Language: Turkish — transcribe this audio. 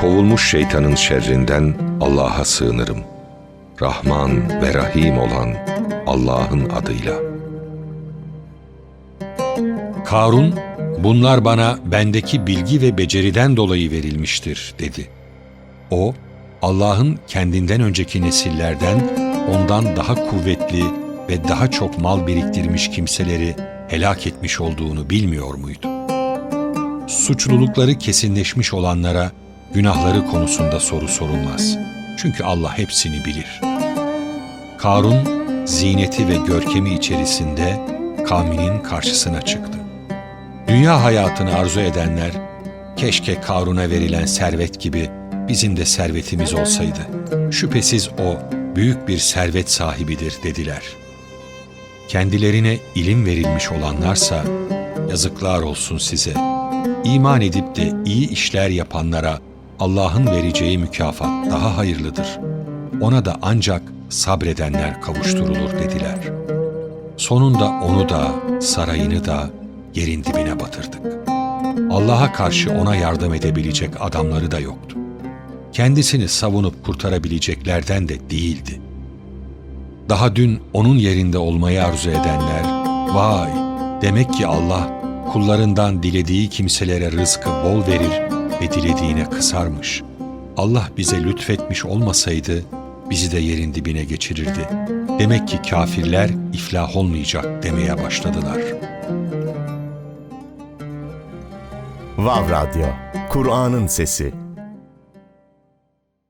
Kovulmuş şeytanın şerrinden Allah'a sığınırım. Rahman ve Rahim olan Allah'ın adıyla. Karun, bunlar bana bendeki bilgi ve beceriden dolayı verilmiştir dedi. O, Allah'ın kendinden önceki nesillerden ondan daha kuvvetli ve daha çok mal biriktirmiş kimseleri helak etmiş olduğunu bilmiyor muydu? Suçlulukları kesinleşmiş olanlara günahları konusunda soru sorulmaz. Çünkü Allah hepsini bilir. Karun, zineti ve görkemi içerisinde kavminin karşısına çıktı. Dünya hayatını arzu edenler, keşke Karun'a verilen servet gibi bizim de servetimiz olsaydı. Şüphesiz o büyük bir servet sahibidir dediler. Kendilerine ilim verilmiş olanlarsa yazıklar olsun size. İman edip de iyi işler yapanlara Allah'ın vereceği mükafat daha hayırlıdır. Ona da ancak sabredenler kavuşturulur dediler. Sonunda onu da, sarayını da yerin dibine batırdık. Allah'a karşı ona yardım edebilecek adamları da yoktu. Kendisini savunup kurtarabileceklerden de değildi. Daha dün onun yerinde olmayı arzu edenler, vay demek ki Allah kullarından dilediği kimselere rızkı bol verir ve dilediğine kısarmış. Allah bize lütfetmiş olmasaydı bizi de yerin dibine geçirirdi. Demek ki kafirler iflah olmayacak demeye başladılar. Vav Radyo, Kur'an'ın Sesi